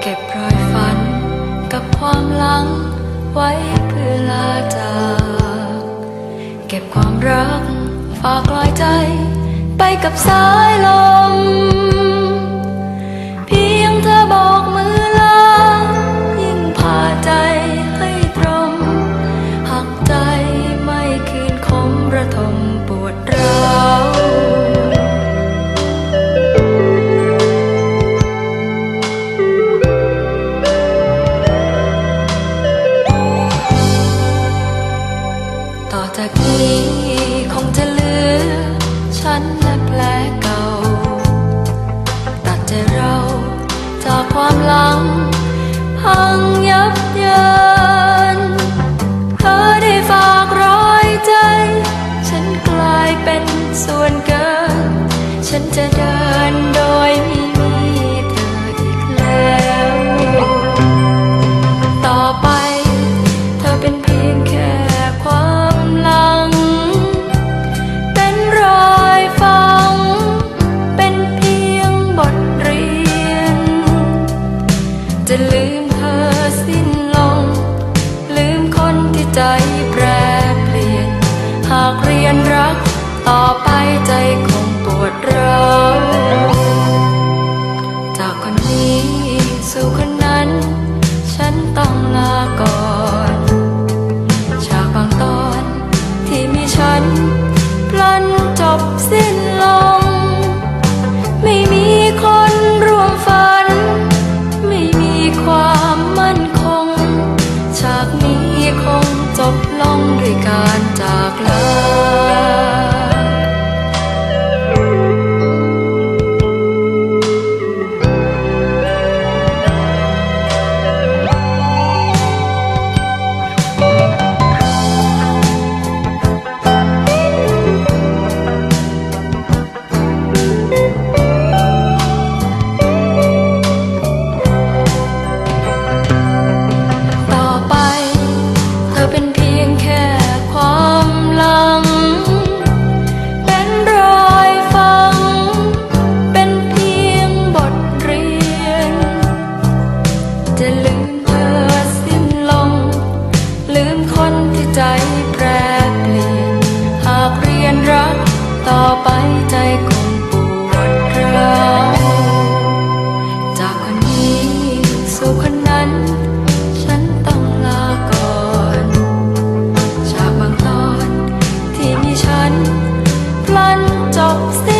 เก็บรอยฝันกับความหลังไว้เพื่อลาจากเก็บความรักฝากลอยใจไปกับสายลม สู่คนนั้น ฉันต้องลาก่อนฉากบางตอนที่มีฉัน พลันจบสิ้นลง ไม่มีคนรวมฝัน ไม่มีความมั่นคง ฉากนี้คงจบลงด้วยกัน ใจคงปวดร้าวจากคนนี้สู่คนนั้น ฉันต้องลาก่อนฉากบางตอนที่มีฉันพลันจบสิ้